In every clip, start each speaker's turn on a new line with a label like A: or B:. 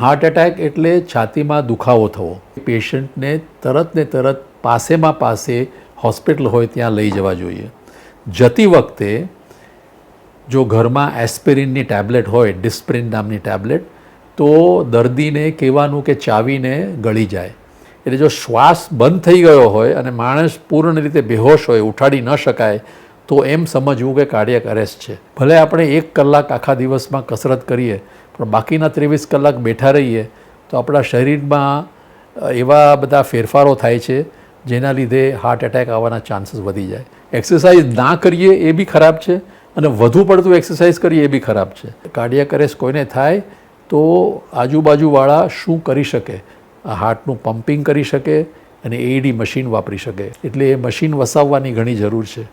A: Heart attack એટલે છાતીમાં દુખાવો થવો. પેશન્ટને તરત ને તરત પાસેમાં પાસે હોસ્પિટલ હોય ત્યાં લઈ જવા જોઈએ. જતી વખતે જો ઘરમાં એસ્પિરિનની ટેબ્લેટ હોય, ડિસ્પ્રિન નામની ટેબ્લેટ, તો દર્દીને કહેવાનું કે ચાવીને ગળી જાય. એટલે જો શ્વાસ બંધ થઈ ગયો હોય અને માણસ પૂર્ણ રીતે બેહોશ હોય, ઉઠાડી ન શકાય, તો એમ સમજવું કે કાર્ડિયક અરેસ્ટ છે. ભલે આપણે એક કલાક આખા દિવસમાં કસરત કરીએ પણ બાકીના ત્રેવીસ કલાક બેઠા રહીએ તો આપણા શરીરમાં એવા બધા ફેરફારો થાય છે જેના લીધે હાર્ટ એટેક આવવાના ચાન્સીસ વધી જાય. એક્સરસાઇઝ ના કરીએ એ બી ખરાબ છે અને વધુ પડતું એક્સરસાઇઝ કરીએ એ બી ખરાબ છે. કાર્ડિયક અરેસ્ટ કોઈને થાય તો આજુબાજુવાળા શું કરી શકે? હાર્ટનું પમ્પિંગ કરી શકે અને એઈડી મશીન વાપરી શકે. એટલે એ મશીન વસાવવાની ઘણી જરૂર છે.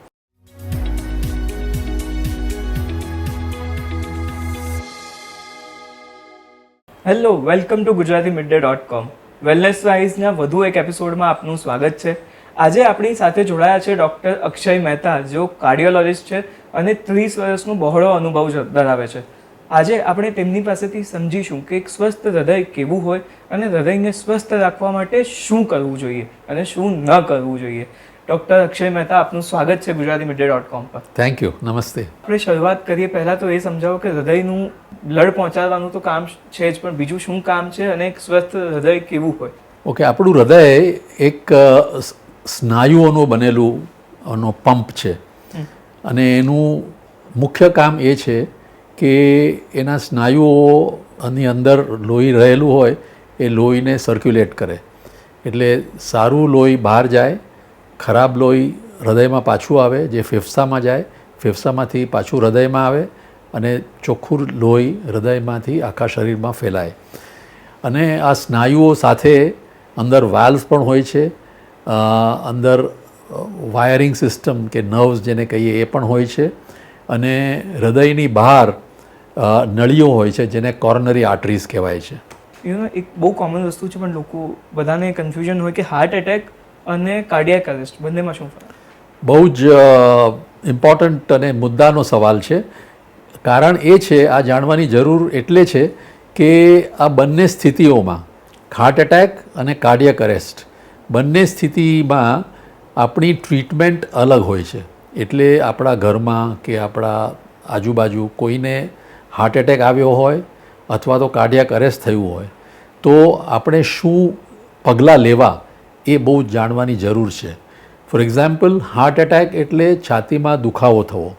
B: Hello welcome to Gujarati mid day dot com wellness વાઇઝના વધુ એક એપિસોડમાં આપનું સ્વાગત છે. આજે આપણી સાથે જોડાયા છે ડૉક્ટર અક્ષય મહેતા, જેઓ કાર્ડિયોલોજિસ્ટ છે અને ત્રીસ વર્ષનો બહોળો અનુભવ ધરાવે છે. આજે આપણે તેમની પાસેથી સમજીશું કે એક સ્વસ્થ હૃદય કેવું હોય અને હૃદયને સ્વસ્થ રાખવા માટે શું કરવું જોઈએ અને શું ન કરવું જોઈએ. ડૉક્ટર અક્ષય મહેતા આપનું સ્વાગત છે ગુજરાતી મીડિયા ડોટ કોમ પર.
A: થેન્ક યુ નમસ્તે.
B: આપણે શરૂઆત કરીએ. પહેલાં તો એ સમજાવો કે હૃદયનું બ્લડ પહોંચાડવાનું તો કામ છે જ પણ બીજું શું કામ છે અને એક સ્વસ્થ હૃદય કેવું હોય?
A: ઓકે આપણું હૃદય એક સ્નાયુઓનું બનેલું નો પંપ છે. અને એનું મુખ્ય કામ એ છે કે એના સ્નાયુઓની અંદર લોહી રહેલું હોય એ લોહીને સર્ક્યુલેટ કરે. એટલે સારું લોહી બહાર જાય ખરાબ લોહી હૃદયમાં પાછું આવે, જે ફેફસામાં જાય, ફેફસામાંથી પાછું હૃદયમાં આવે અને ચોખ્ખું લોહી હૃદયમાંથી આખા શરીરમાં ફેલાય. અને આ સ્નાયુઓ સાથે અંદર વાલ્વ પણ હોય છે અંદર વાયરિંગ સિસ્ટમ કે નર્વ્સ જેને કહીએ એ પણ હોય છે. અને હૃદયની બહાર નળીઓ હોય છે જેને કોર્નરી આર્ટરીઝ કહેવાય છે.
B: યુ એક બહુ કોમન વસ્તુ છે, પણ લોકો બધાને કન્ફ્યુઝન હોય કે હાર્ટ એટેક અને કાર્ડિયાક અરેસ્ટ બંનેમાં શું ફરક?
A: બહુ જ ઇમ્પોર્ટન્ટ અને મુદ્દાનો સવાલ છે. કારણ એ છે, આ જાણવાની જરૂર એટલે છે કે આ બંને સ્થિતિઓમાં હાર્ટ એટેક અને કાર્ડિયક અરેસ્ટ બંને સ્થિતિમાં આપણી ટ્રીટમેન્ટ અલગ હોય છે. એટલે આપણા ઘરમાં કે આપણા આજુબાજુ કોઈને હાર્ટ એટેક આવ્યો હોય અથવા તો કાર્ડિયક અરેસ્ટ થયું હોય, તો આપણે શું પગલાં લેવા એ બહુ જાણવાની જરૂર છે. ફોર એક્ઝામ્પલ હાર્ટ એટેક એટલે છાતીમાં દુખાવો થવો.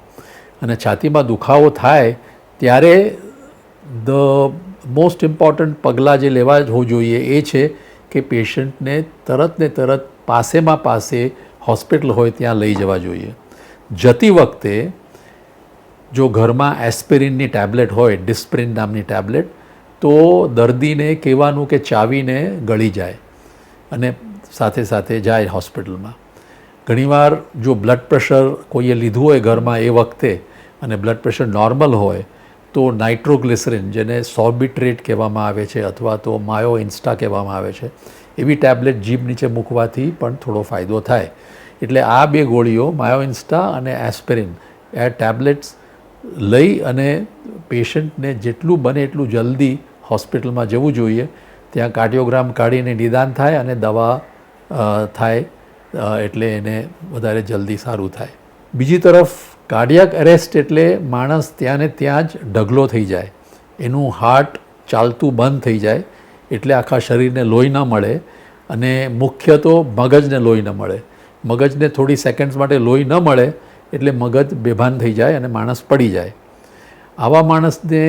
A: અને છાતીમાં દુખાવો થાય ત્યારે ધ મોસ્ટ ઇમ્પોર્ટન્ટ પગલાં જે લેવા હોવું જોઈએ એ છે કે પેશન્ટને તરત ને તરત પાસેમાં પાસે હોસ્પિટલ હોય ત્યાં લઈ જવા જોઈએ. જતી વખતે જો ઘરમાં એસ્પિરિનની ટેબ્લેટ હોય, ડિસ્પ્રિન નામની ટેબ્લેટ, તો દર્દીને કહેવાનું કે ચાવીને ગળી જાય. અને સાથે સાથે જાય હોસ્પિટલમાં. ઘણીવાર જો બ્લડ પ્રેશર કોઈએ લીધું હોય ઘરમાં એ વખતે અને બ્લડ પ્રેશર નોર્મલ હોય, તો નાઇટ્રોગ્લિસરીન જેને સોર્બિટ્રેટ કહેવામાં આવે છે અથવા તો માયો ઇન્સ્ટા કહેવામાં આવે છે, એવી ટેબ્લેટ જીભ નીચે મૂકવાથી પણ થોડો ફાયદો થાય. એટલે આ બે ગોળીઓ માયો ઇન્સ્ટા અને એસ્પિરિન એ ટેબ્લેટ્સ લઈ અને પેશન્ટને જેટલું બને એટલું જલ્દી હોસ્પિટલમાં જવું જોઈએ. ત્યાં કાર્ડિયોગ્રામ કાઢીને નિદાન થાય અને દવા થાય એટલે એને વધારે જલ્દી સારું થાય. બીજી તરફ કાર્ડિયાક એરેસ્ટ એટલે માણસ ત્યાં ને ત્યાં જ ઢગલો થઈ જાય. એનું હાર્ટ ચાલતું બંધ થઈ જાય, એટલે આખા શરીરને લોહી ન મળે અને મુખ્ય તો મગજને લોહી ન મળે. મગજને થોડી સેકન્ડ્સ માટે લોહી ન મળે, એટલે મગજ બેભાન થઈ જાય અને માણસ પડી જાય. આવા માણસને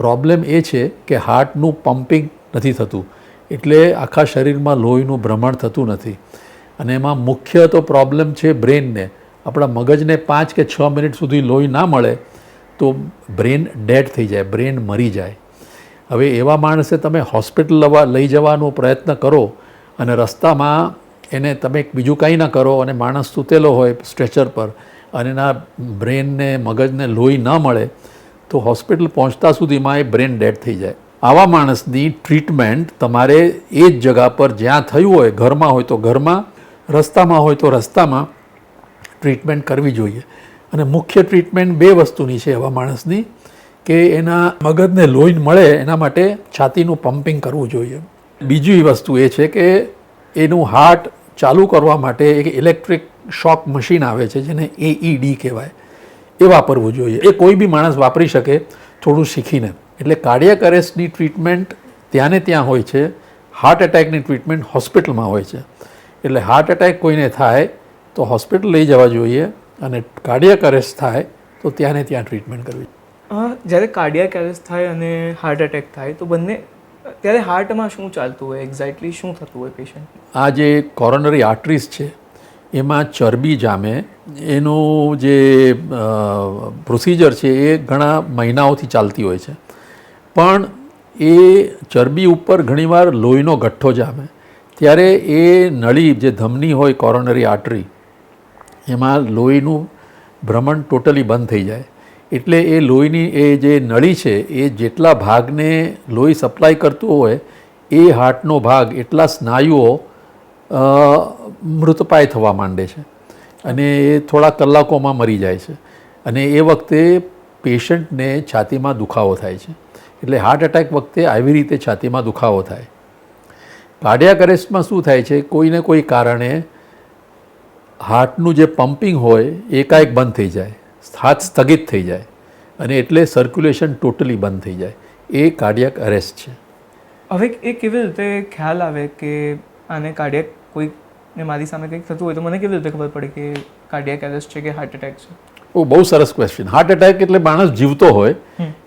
A: પ્રોબ્લેમ એ છે કે હાર્ટનું પમ્પિંગ નથી થતું. એટલે આખા શરીરમાં લોહીનું ભ્રમણ થતું નથી. અને એમાં મુખ્ય તો પ્રોબ્લેમ છે બ્રેનને. આપણા મગજને પાંચ કે છ મિનિટ સુધી લોહી ના મળે તો બ્રેન ડેડ થઈ જાય, બ્રેન મરી જાય. હવે એવા માણસે તમે હોસ્પિટલ લઈ જવાનો પ્રયત્ન કરો અને રસ્તામાં એને તમે બીજું કાંઈ ના કરો અને માણસ સૂતેલો હોય સ્ટ્રેચર પર અને એના બ્રેનને, મગજને લોહી ન મળે તો હોસ્પિટલ પહોંચતા સુધીમાં એ બ્રેન ડેડ થઈ જાય. આવા માણસની ટ્રીટમેન્ટ તમારે એ જ જગા પર જ્યાં થયું હોય, ઘરમાં હોય તો ઘરમાં, રસ્તામાં હોય તો રસ્તામાં ટ્રીટમેન્ટ કરવી જોઈએ. અને મુખ્ય ટ્રીટમેન્ટ બે વસ્તુની છે એવા માણસની, કે એના મગજને લોહીન મળે એના માટે છાતીનું પમ્પિંગ કરવું જોઈએ. બીજી વસ્તુ એ છે કે એનું હાર્ટ ચાલુ કરવા માટે એક ઇલેક્ટ્રિક શોક મશીન આવે છે, જેને એઈડી કહેવાય. એ વાપરવું જોઈએ. એ કોઈ બી માણસ વાપરી શકે, થોડું શીખીને. એટલે કાર્ડિયક અરેસ્ટની ટ્રીટમેન્ટ ત્યાંને ત્યાં હોય છે. હાર્ટ એટેકની ટ્રીટમેન્ટ હોસ્પિટલમાં હોય છે. એટલે હાર્ટ એટેક કોઈને થાય તો હોસ્પિટલ લઈ જવા જોઈએ અને કાર્ડિયક અરેસ્ટ થાય તો ત્યાંને ત્યાં ટ્રીટમેન્ટ કરવી.
B: જ્યારે કાર્ડિયાક અરેસ્ટ થાય અને હાર્ટ એટેક થાય તો બંને ત્યારે હાર્ટમાં શું ચાલતું હોય? એક્ઝેક્ટલી શું થતું હોય પેશન્ટ
A: આ જે કોરોનરી આર્ટરીઝ છે એમાં ચરબી જામે. એનું જે પ્રોસિજર છે એ ઘણા મહિનાઓથી ચાલતી હોય છે. પણ એ ચરબી ઉપર ઘણીવાર લોહીનો ગઠ્ઠો જામે. ત્યારે એ નળી જે ધમની હોય કોરોનરી આર્ટરી એમાં લોહીનું ભ્રમણ ટોટલી બંધ થઈ જાય. એટલે એ લોહીની એ જે નળી છે, એ જેટલા ભાગને લોહી સપ્લાય કરતું હોય, એ હાર્ટનો ભાગ એટલા સ્નાયુઓ મૃતપાય થવા માંડે છે. અને એ થોડા કલાકોમાં મરી જાય છે. અને એ વખતે પેશન્ટને છાતીમાં દુખાવો થાય છે. એટલે હાર્ટ એટેક વખતે આવી રીતે છાતીમાં દુખાવો થાય. કાર્ડિયાક અરેસ્ટમાં શું થાય છે? કોઈને કોઈ કારણે હાર્ટનું જે પમ્પિંગ હોય, એકાએક બંધ થઈ જાય. હાથ સ્થગિત થઈ જાય. અને એટલે સર્ક્યુલેશન ટોટલી બંધ થઈ જાય. એ કાર્ડિયાક અરેસ્ટ છે.
B: હવે એ કેવી રીતે ખ્યાલ આવે કે આને કાર્ડિયાક કોઈને મારી સામે કંઈક થતું હોય તો મને કેવી રીતે ખબર પડે કે કાર્ડિયાક એરેસ્ટ છે કે હાર્ટ એટેક છે?
A: ઓ બહુ સરસ ક્વેશ્ચન હાર્ટ એટેક એટલે માણસ જીવતો હોય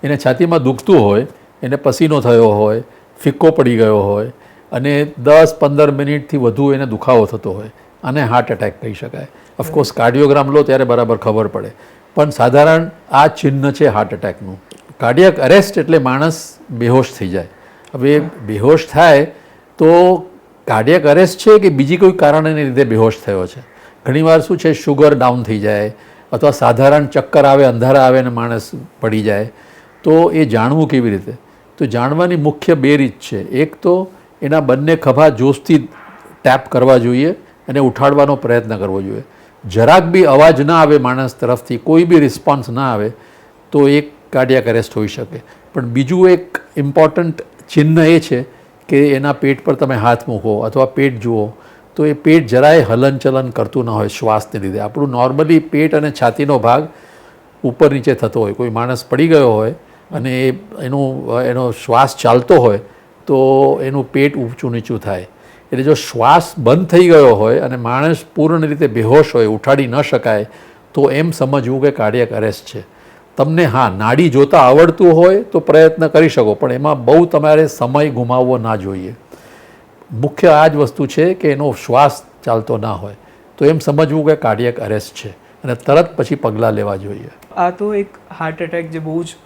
A: એને છાતીમાં દુખતું હોય એને પસીનો થયો હોય ફિક્કો પડી ગયો હોય અને દસ પંદર મિનિટથી વધુ એને દુખાવો થતો હોય આને હાર્ટ એટેક કહી શકાય. ઓફકોર્સ કાર્ડિયોગ્રામ લો ત્યારે બરાબર ખબર પડે. પણ સાધારણ આ ચિહ્ન છે હાર્ટ એટેકનું કાર્ડિયક અરેસ્ટ એટલે માણસ બેહોશ થઈ જાય. હવે બેહોશ થાય તો કાર્ડિયક અરેસ્ટ છે કે બીજી કોઈ કારણને લીધે બેહોશ થયો છે? ઘણીવાર શું છે શુગર ડાઉન થઈ જાય અથવા સાધારણ ચક્કર આવે, અંધારા આવે અને માણસ પડી જાય, તો એ જાણવું કેવી રીતે? તો જાણવાની મુખ્ય બે રીત છે. એક તો એના બંને ખભા જોશથી ટેપ કરવા જોઈએ અને ઉઠાડવાનો પ્રયત્ન કરવો જોઈએ. જરાક બી અવાજ ના આવે માણસ તરફથી, કોઈ બી રિસ્પોન્સ ના આવે, તો એક કાર્ડિયાક અરેસ્ટ હોઈ શકે. પણ બીજું એક ઇમ્પોર્ટન્ટ ચિહ્ન એ છે કે એના પેટ પર તમે હાથ મૂકો અથવા પેટ જુઓ તો એ પેટ જરાય હલનચલન કરતું ન હોય શ્વાસને લીધે. આપણું નોર્મલી પેટ અને છાતીનો ભાગ ઉપર નીચે થતો હોય. કોઈ માણસ પડી ગયો હોય અને એ એનું, એનો શ્વાસ ચાલતો હોય તો એનું પેટ ઊંચું નીચું થાય. એટલે જો શ્વાસ બંધ થઈ ગયો હોય અને માણસ પૂર્ણ રીતે બેહોશ હોય, ઉઠાડી ન શકાય, તો એમ સમજવું કે કાર્ડિયક અરેસ્ટ છે. તમને હા, નાડી જોતા આવડતું હોય તો પ્રયત્ન કરી શકો, પણ એમાં બહુ તમારે સમય ગુમાવવો ના જોઈએ. મુખ્ય આ જ વસ્તુ છે કે એનો શ્વાસ ચાલતો ના હોય. તો એમ સમજવું કે કાર્ડિયક અરેસ્ટ છે અને તરત પછી પગલાં લેવા જોઈએ.
B: આ તો એક હાર્ટ એટેક જે બહુ જ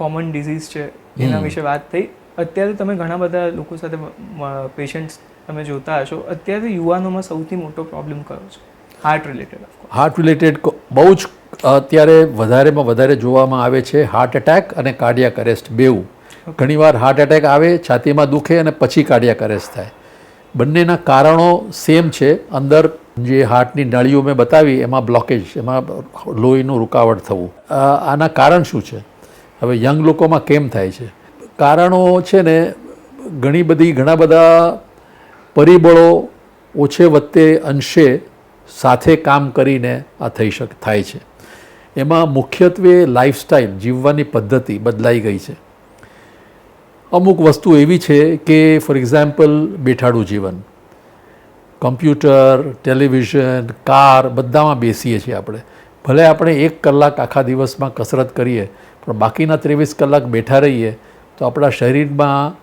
B: કોમન ડિઝીઝ છે એના વિશે વાત થઈ. અત્યારે તમે ઘણા બધા લોકો સાથે પેશન્ટ્સ તમે જોતા હશો. અત્યારે યુવાનોમાં સૌથી મોટો પ્રોબ્લેમ કયો છે? હાર્ટ રિલેટેડ
A: હાર્ટ રિલેટેડ બહુ જ અત્યારે વધારેમાં વધારે જોવામાં આવે છે હાર્ટ એટેક અને કાર્ડિયાક અરેસ્ટ બેઉ. ઘણીવાર હાર્ટ એટેક આવે છાતીમાં દુખે અને પછી કાર્ડિયાક અરેસ્ટ થાય. બંનેના કારણો સેમ છે. અંદર જે હાર્ટની નળીઓ મેં બતાવી, એમાં બ્લોકેજ એમાં લોહીનું રૂકાવટ થવું. આના કારણ શું છે? હવે યંગ લોકોમાં કેમ થાય છે? કારણો છે ને, ઘણી બધી, ઘણા બધા પરિબળો ઓછે વત્તે અંશે સાથે કામ કરીને આ થઈ શક, થાય છે. એમાં મુખ્યત્વે લાઇફસ્ટાઈલ જીવવાની પદ્ધતિ બદલાઈ ગઈ છે. અમુક વસ્તુ એવી છે કે ફોર એક્ઝામ્પલ બેઠાડું જીવન. કમ્પ્યુટર, ટેલિવિઝન, કાર, બધામાં બેસીએ છીએ આપણે. ભલે આપણે એક કલાક આખા દિવસમાં કસરત કરીએ, પણ બાકીના ત્રેવીસ કલાક બેઠા રહીએ, તો આપણા શરીરમાં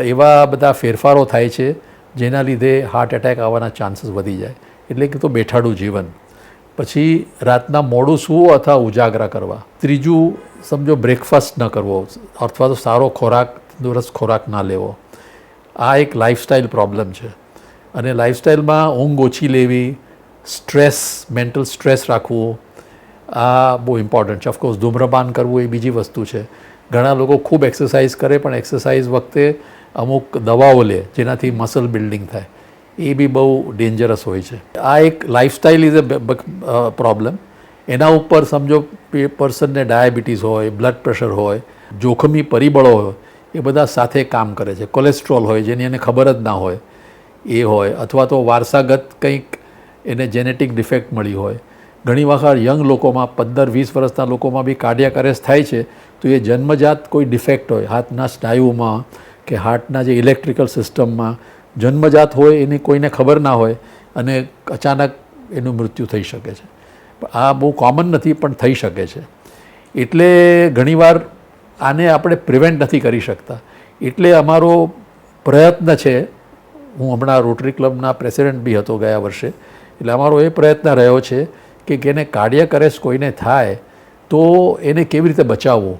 A: એવા બધા ફેરફારો થાય છે, જેના લીધે હાર્ટ એટેક આવવાના ચાન્સીસ વધી જાય. એટલે કે તો બેઠાડું જીવન. પછી રાતના મોડું સૂવો અથવા ઉજાગરા કરવા. ત્રીજું, સમજો બ્રેકફાસ્ટ ન કરવો. અથવા તો સારો ખોરાક તંદુરસ્ત ખોરાક ના લેવો. આ એક લાઇફસ્ટાઇલ પ્રોબ્લેમ છે. અને લાઇફસ્ટાઇલમાં ઊંઘ ઓછી લેવી સ્ટ્રેસ મેન્ટલ સ્ટ્રેસ રાખવું, આ બહુ ઇમ્પોર્ટન્ટ છે. ઓફકોર્સ ધૂમ્રપાન કરવું એ બીજી વસ્તુ છે. ઘણા લોકો ખૂબ એક્સરસાઇઝ કરે, પણ એક્સરસાઇઝ વખતે અમુક દવાઓ લે, જેનાથી મસલ બિલ્ડિંગ થાય. એ બી બહુ ડેન્જરસ હોય છે. આ એક લાઇફસ્ટાઇલ ઇઝ અ પ્રોબ્લેમ એના ઉપર સમજો પર્સનને ડાયાબિટીસ હોય બ્લડ પ્રેશર હોય, જોખમી પરિબળો હોય એ બધા સાથે કામ કરે છે. કોલેસ્ટ્રોલ હોય, જેની એને ખબર જ ના હોય, એ હોય, અથવા તો વારસાગત કંઈક એને જેનેટિક ડિફેક્ટ મળી હોય. ઘણી વખત યંગ લોકોમાં પંદર, વીસ વર્ષના લોકોમાં બી કાર્ડિયાક અરેસ્ટ થાય છે, તો એ જન્મજાત કોઈ ડિફેક્ટ હોય, હાથના સ્નાયુમાં કે હાર્ટના જે ઇલેક્ટ્રિકલ સિસ્ટમમાં જન્મજાત હોય એની કોઈને ખબર ના હોય, અને અચાનક એનું મૃત્યુ થઈ શકે છે. આ બહુ કોમન નથી, પણ થઈ શકે છે. એટલે ઘણીવાર આને આપણે પ્રિવેન્ટ નથી કરી શકતા. એટલે અમારો પ્રયત્ન છે, હું હમણાં રોટરી ક્લબના પ્રેસિડેન્ટ બી હતો ગયા વર્ષે, એટલે અમારો એ પ્રયત્ન રહ્યો છે કે કેને કાર્ડિયક કોઈને થાય, તો એને કેવી રીતે બચાવવો?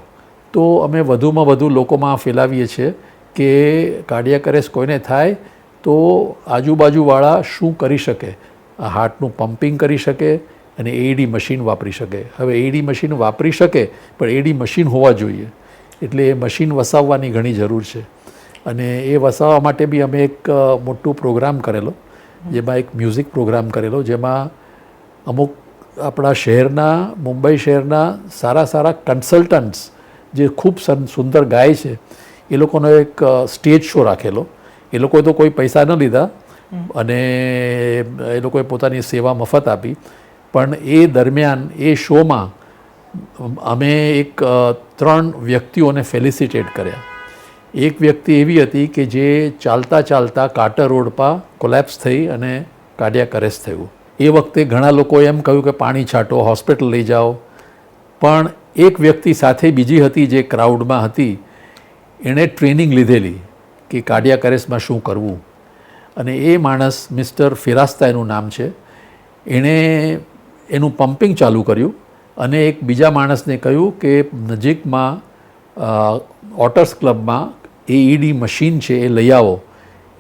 A: તો અમે વધુમાં વધુ લોકોમાં ફેલાવીએ છીએ કે કાર્ડિયક કોઈને થાય, તો આજુબાજુવાળા શું કરી શકે? આ હાર્ટનું પમ્પિંગ કરી શકે અને એઈડી મશીન વાપરી શકે. હવે એડી મશીન વાપરી શકે, પણ એડી મશીન હોવા જોઈએ. એટલે એ મશીન વસાવવાની ઘણી જરૂર છે. અને એ વસાવવા માટે બી અમે એક મોટું પ્રોગ્રામ કરેલો, જેમાં એક મ્યુઝિક પ્રોગ્રામ કરેલો, જેમાં અમુક આપણા શહેરના, મુંબઈ શહેરના સારા સારા કન્સલ્ટન્ટ્સ જે ખૂબ સન, સુંદર ગાય છે, એ લોકોનો એક સ્ટેજ શો રાખેલો. એ લોકોએ તો કોઈ પૈસા ન લીધા અને એ લોકોએ પોતાની સેવા મફત આપી. પણ એ દરમિયાન એ શોમાં અમે એક ત્રણ વ્યક્તિઓને ફેલિસિટેટ કર્યા. એક વ્યક્તિ એવી હતી કે જે ચાલતા ચાલતા કાટર રોડ પર કોલેપ્સ થઈ અને કાર્ડિયાક અરેસ્ટ થયું. એ વખતે ઘણા લોકોએ એમ કહ્યું કે પાણી છાંટો હોસ્પિટલ લઈ જાઓ. પણ એક વ્યક્તિ સાથે બીજી હતી જે ક્રાઉડમાં હતી, એણે ટ્રેનિંગ લીધેલી કે કાર્ડિયાક અરેસ્ટમાં શું કરવું. અને એ માણસ મિસ્ટર ફિરાસ્તા એનું નામ છે. એણે એનું પમ્પિંગ ચાલુ કર્યું. અને એક બીજા માણસને કહ્યું કે નજીકમાં ઓટર્સ ક્લબમાં એઈડી મશીન છે, એ લઈ આવો.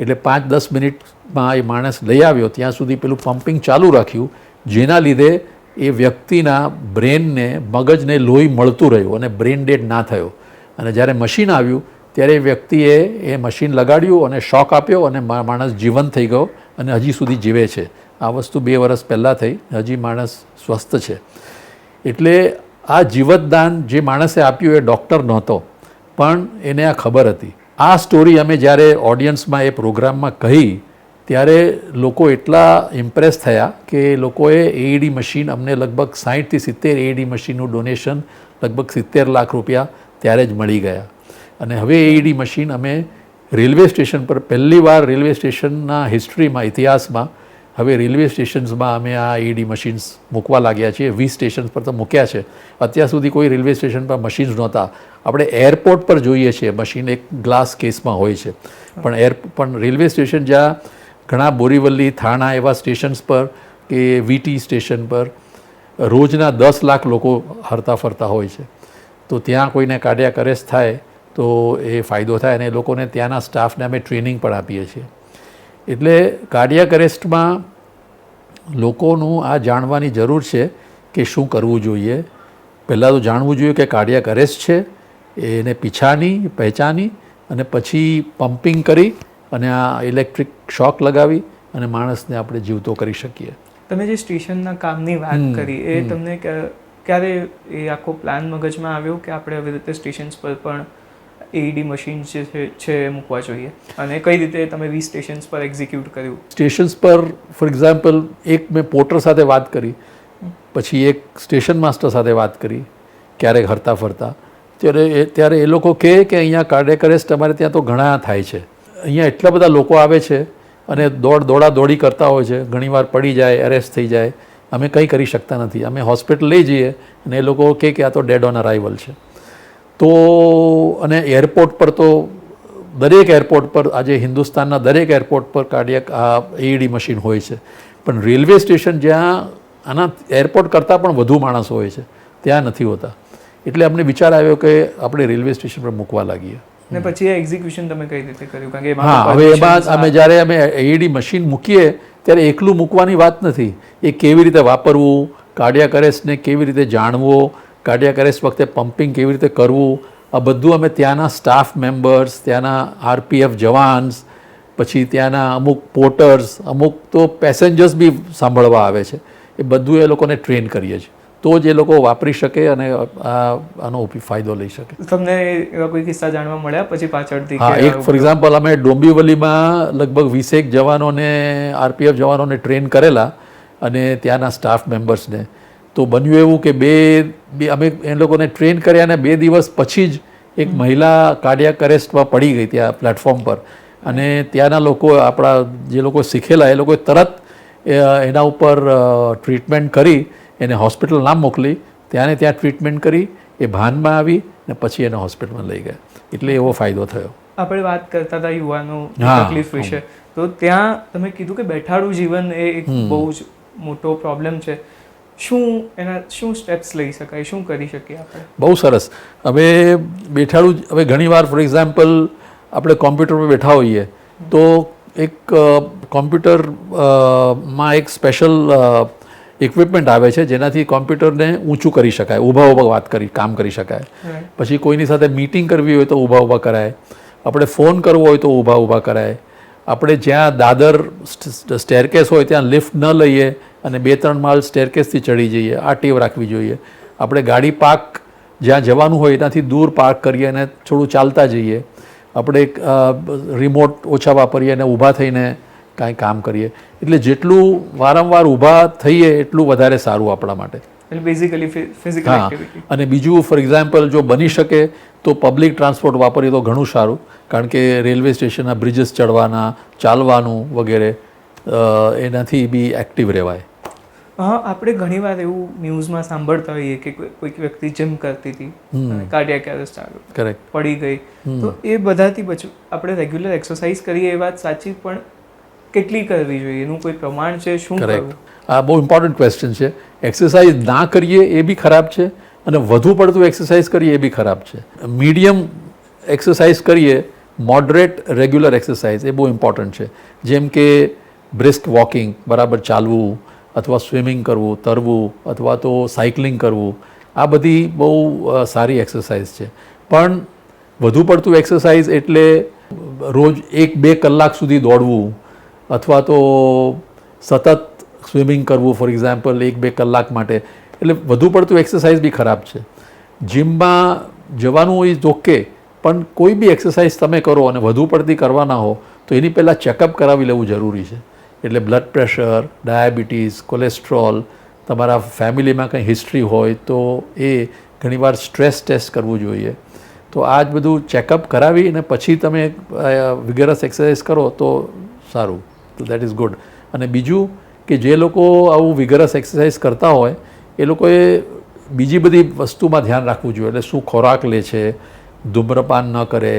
A: એટલે પાંચ દસ મિનિટમાં એ માણસ લઈ આવ્યો. ત્યાં સુધી પેલું પમ્પિંગ ચાલુ રાખ્યું, જેના લીધે એ વ્યક્તિના બ્રેનને, મગજને લોહી મળતું રહ્યું અને બ્રેન ડેડ ના થયો. અને જ્યારે મશીન આવ્યું, ત્યારે એ વ્યક્તિએ એ મશીન લગાડ્યું અને શોક આપ્યો અને માણસ જીવંત થઈ ગયો અને હજી સુધી જીવે છે. આ વસ્તુ બે વર્ષ પહેલાં થઈ. હજી માણસ સ્વસ્થ છે. એટલે આ જીવતદાન જે માણસે આપ્યું એ ડૉક્ટર નહોતો, પણ એને આ ખબર હતી. આ સ્ટોરી અમે જ્યારે ઓડિયન્સમાં એ પ્રોગ્રામમાં કહી, ત્યારે લોકો એટલા ઇમ્પ્રેસ થયા કે લોકોએ એઈડી મશીન અમને લગભગ સાહીઠથી સિત્તેર એઈડી મશીનનું ડોનેશન લગભગ સિત્તેર લાખ રૂપિયા ત્યારે જ મળી ગયા. અને હવે એઈડી મશીન અમે રેલવે સ્ટેશન પર પહેલીવાર રેલવે સ્ટેશનના હિસ્ટ્રીમાં ઇતિહાસમાં હવે રેલવે સ્ટેશન્સમાં અમે આ ઈડી મશીન્સ મૂકવા લાગ્યા છીએ. વીસ સ્ટેશન્સ પર તો મૂક્યા છે. અત્યાર સુધી કોઈ રેલવે સ્ટેશન પર મશીન્સ નહોતા. આપણે એરપોર્ટ પર જોઈએ છીએ. મશીન એક ગ્લાસ કેસમાં હોય છે. પણ એર પણ રેલવે સ્ટેશન જ્યાં ઘણા બોરીવલ્લી થાણા એવા સ્ટેશન્સ પર કે વીટી સ્ટેશન પર રોજના દસ લાખ લોકો હરતા ફરતા હોય છે. તો ત્યાં કોઈને કાઢ્યા કરેશ થાય તો એ ફાયદો થાય અને એ લોકોને ત્યાંના સ્ટાફને અમે ટ્રેનિંગ પણ આપીએ છીએ. એટલે કાર્ડિયાક અરેસ્ટમાં લોકોનું આ જાણવાની જરૂર છે કે શું કરવું જોઈએ. પહેલાં તો જાણવું જોઈએ કે કાર્ડિયાક અરેસ્ટ છે એને પીછાની પહેચાની અને પછી પમ્પિંગ કરી અને આ ઇલેક્ટ્રિક શોક લગાવી અને માણસને આપણે જીવતો કરી શકીએ.
B: તમે જે સ્ટેશનના કામની વાત કરી એ તમને ક્યારે એ આખો પ્લાન મગજમાં આવ્યો કે આપણે આવી રીતે સ્ટેશન્સ પર પણ એઈડી મશીન જે છે- છે એ મૂકવા જોઈએ. અને કઈ રીતે તમે વી સ્ટેશન્સ પર એક્ઝિક્યુટ કર્યું?
A: સ્ટેશન્સ પર ફોર એક્ઝામ્પલ એક મેં પોર્ટર સાથે વાત કરી. પછી એક સ્ટેશન માસ્ટર સાથે વાત કરી. ક્યારેક હરતા ફરતા. ત્યારે એ ત્યારે એ લોકો કહે કે અહીંયા કાર્ડિયક અરેસ્ટ અમારે ત્યાં તો ઘણા થાય છે. અહીંયા એટલા બધા લોકો આવે છે અને દોડ, દોડા, દોડી કરતા હોય છે. ઘણીવાર પડી જાય એરેસ્ટ થઈ જાય. અમે કંઈ કરી શકતા નથી. અમે હોસ્પિટલ લઈ જઈએ અને એ લોકો કહે કે આ તો ડેડ ઓન અરાઇવલ છે. તો અને એરપોર્ટ પર તો દરેક એરપોર્ટ પર આજે હિન્દુસ્તાનના દરેક એરપોર્ટ પર કાર્ડિયક આ એઈડી મશીન હોય છે. પણ રેલવે સ્ટેશન જ્યાં આના એરપોર્ટ કરતાં પણ વધુ માણસ હોય છે ત્યાં નથી હોતા. એટલે અમને વિચાર આવ્યો કે આપણે રેલવે સ્ટેશન પર મૂકવા લાગીએ.
B: ને પછી એ એક્ઝિક્યુશન તમે કઈ રીતે કર્યું? કારણ કે
A: હા હવે એમાં અમે જ્યારે અમે એઈડી મશીન મૂકીએ ત્યારે એકલું મૂકવાની વાત નથી. એ કેવી રીતે વાપરવું કાર્ડિયાક અરેસ્ટને કેવી રીતે જાણવો કાર્ડિયાક અરેસ્ટ વખતે પમ્પિંગ કેવી રીતે કરવું આ બધું અમે ત્યાંના સ્ટાફ મેમ્બર્સ ત્યાંના આરપીએફ જવાન્સ પછી ત્યાંના અમુક પોર્ટર્સ અમુક તો પેસેન્જર્સ બી સાંભળવા આવે છે. એ બધું એ લોકોને ટ્રેન કરીએ છીએ. તો જ એ લોકો વાપરી શકે અને આનો ફાયદો લઈ શકે.
B: તમને એવા કોઈ કિસ્સા જાણવા મળ્યા પછી પાછળથી
A: હા એક ફોર એક્ઝામ્પલ અમે ડોંબીવલીમાં લગભગ વીસેક જવાનોને આરપીએફ જવાનોને ટ્રેન કરેલા અને ત્યાંના સ્ટાફ મેમ્બર્સને. તો બન્યું એવું કે બે બે અમે એ લોકોને ટ્રેન કર્યા અને બે દિવસ પછી જ એક મહિલા કાર્ડિયાક અરેસ્ટમાં પડી ગઈ ત્યાં પ્લેટફોર્મ પર. અને ત્યાંના લોકો આપણા જે લોકો શીખેલા એ લોકોએ તરત એના ઉપર ટ્રીટમેન્ટ કરી એને હોસ્પિટલ ના મોકલી. ત્યાંને ત્યાં ટ્રીટમેન્ટ કરી એ ભાનમાં આવી ને પછી એને હોસ્પિટલમાં લઈ ગયા. એટલે એવો ફાયદો થયો.
B: આપણે વાત કરતા હતા યુવાનો તકલીફ વિશે. તો ત્યાં તમે કીધું કે બેઠાડું જીવન એ એક બહુ જ મોટો પ્રોબ્લેમ છે. શું એના શું સ્ટેપ્સ લઈ શકાય? શું કરી શકીએ આપણે?
A: બહુ સરસ. હવે બેઠાડું હવે ઘણીવાર ફોર એક્ઝામ્પલ આપણે કોમ્પ્યુટર પર બેઠા હોઈએ તો એક કોમ્પ્યુટરમાં એક સ્પેશિયલ ઇક્વિપમેન્ટ આવે છે જેનાથી કોમ્પ્યુટરને ઊંચું કરી શકાય ઊભા ઊભા વાત કરી કામ કરી શકાય. પછી કોઈની સાથે મીટિંગ કરવી હોય તો ઊભા ઊભા કરાય. આપણે ફોન કરવો હોય તો ઊભા ઊભા કરાય. આપણે જ્યાં દાદર સ્ટેરકેસ હોય ત્યાં લિફ્ટ ન લઈએ અને બે ત્રણ માળ સ્ટેરકેસથી ચડી જઈએ આ ટેવ રાખવી જોઈએ. આપણે ગાડી પાર્ક જ્યાં જવાનું હોય એનાથી દૂર પાર્ક કરીએ અને થોડું ચાલતા જઈએ. આપણે રિમોટ ઓછા વાપરીએ અને ઊભા થઈને કાંઈ કામ કરીએ. એટલે જેટલું વારંવાર ઊભા થઈએ એટલું વધારે સારું આપણા માટે.
B: બેઝિકલી ફિઝિકલ
A: હા. અને બીજું ફોર એક્ઝામ્પલ જો બની શકે તો પબ્લિક ટ્રાન્સપોર્ટ વાપરીએ તો ઘણું સારું. કારણ કે રેલવે સ્ટેશનના બ્રિજીસ ચડવાના ચાલવાનું વગેરે એનાથી બી એક્ટિવ રહેવાય.
B: હા આપણે ઘણીવાર એવું ન્યૂઝમાં સાંભળતા હોઈએ કે કોઈક વ્યક્તિ જીમ કરતી હતી અને કાર્ડિયાક એરેસ્ટ આવ્યો
A: કરેક્ટ
B: પડી ગઈ. તો એ બધાથી બચવું. આપણે રેગ્યુલર એક્સરસાઇઝ કરીએ એ વાત સાચી પણ કેટલી કરવી જોઈએ? એનું કોઈ પ્રમાણ છે? શું કરવું?
A: આ બહુ ઇમ્પોર્ટન્ટ ક્વેશ્ચન છે. એક્સરસાઇઝ ના કરીએ એ બી ખરાબ છે અને વધુ પડતું એક્સરસાઇઝ કરીએ એ બી ખરાબ છે. મીડિયમ એક્સરસાઇઝ કરીએ મોડરેટ રેગ્યુલર એક્સરસાઇઝ એ બહુ ઇમ્પોર્ટન્ટ છે. જેમ કે બ્રિસ્ક વોકિંગ બરાબર ચાલવું અથવા સ્વિમિંગ કરવું, તરવું, અથવા તો સાયકલિંગ કરવું, આ બધી બહુ સારી એક્સરસાઇઝ છે. પણ વધુ પડતું એક્સરસાઇઝ એટલે રોજ એક બે કલાક સુધી દોડવું અથવા તો સતત સ્વિમિંગ કરવું, ફોર એક્ઝામ્પલ, એક બે કલાક માટે. એટલે વધુ પડતું એક્સરસાઇઝ બી ખરાબ છે. જિમમાં જવાનું ઇઝ ઓકે પણ કોઈ બી એક્સરસાઇઝ તમે કરો અને વધુ પડતી કરવાના હો, તો એની પહેલાં ચેકઅપ કરાવી લેવું જરૂરી છે. એટલે બ્લડ પ્રેશર ડાયાબિટીસ કોલેસ્ટ્રોલ તમારા ફેમિલીમાં કંઈ હિસ્ટ્રી હોય તો એ ઘણીવાર સ્ટ્રેસ ટેસ્ટ કરવું જોઈએ. તો આ જ બધું ચેકઅપ કરાવી અને પછી તમે વિગરસ એક્સરસાઇઝ કરો તો સારું. તો દેટ ઇઝ ગુડ અને બીજું કે જે લોકો આવું વિગરસ એક્સરસાઇઝ કરતા હોય, એ લોકોએ બીજી બધી વસ્તુમાં ધ્યાન રાખવું જોઈએ. એટલે શું ખોરાક લે છે, ધૂમ્રપાન ન કરે,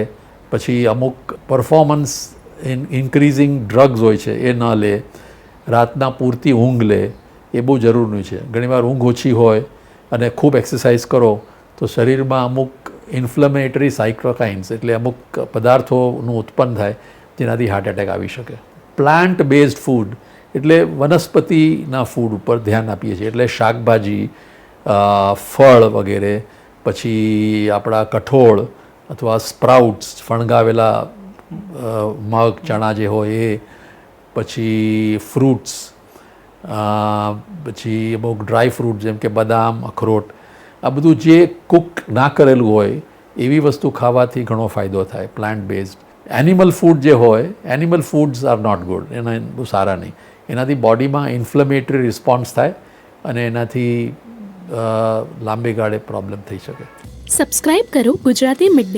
A: પછી અમુક પરફોર્મન્સ ઇન્ક્રીઝિંગ ડ્રગ્સ હોય છે, એ ન લે, રાતના પૂરતી ઊંઘ લે, એ બહુ જરૂરી છે. ઘણીવાર ઊંઘ ઓછી હોય અને ખૂબ એક્સરસાઇઝ કરો, તો શરીરમાં અમુક ઇન્ફ્લેમેટરી સાઇક્રોકાઇન્સ એટલે અમુક પદાર્થોનું ઉત્પન્ન થાય, જેનાથી હાર્ટ એટેક આવી શકે. પ્લાન્ટ બેઝડ ફૂડ એટલે વનસ્પતિના ફૂડ ઉપર ધ્યાન આપીએ છીએ. એટલે શાકભાજી ફળ વગેરે, પછી આપણા કઠોળ અથવા સ્પ્રાઉટ્સ ફણગાવેલા મગ, ચણા જે હોય એ, પછી ફ્રૂટ્સ પછી અમુક ડ્રાય ફ્રૂટ જેમ કે બદામ, અખરોટ, આ બધું જે કુક ના કરેલું હોય, એવી વસ્તુ ખાવાથી ઘણો ફાયદો થાય પ્લાન્ટ બેઝડ એનિમલ ફૂડ જે હોય animal foods are not good એના બહુ સારા નહીં. એનાથી બોડીમાં ઇન્ફ્લેમેટરી રિસ્પોન્સ થાય અને એનાથી લાંબે ગાળે પ્રોબ્લેમ થઈ શકે.
C: સબસ્ક્રાઇબ કરો ગુજરાતી મિડ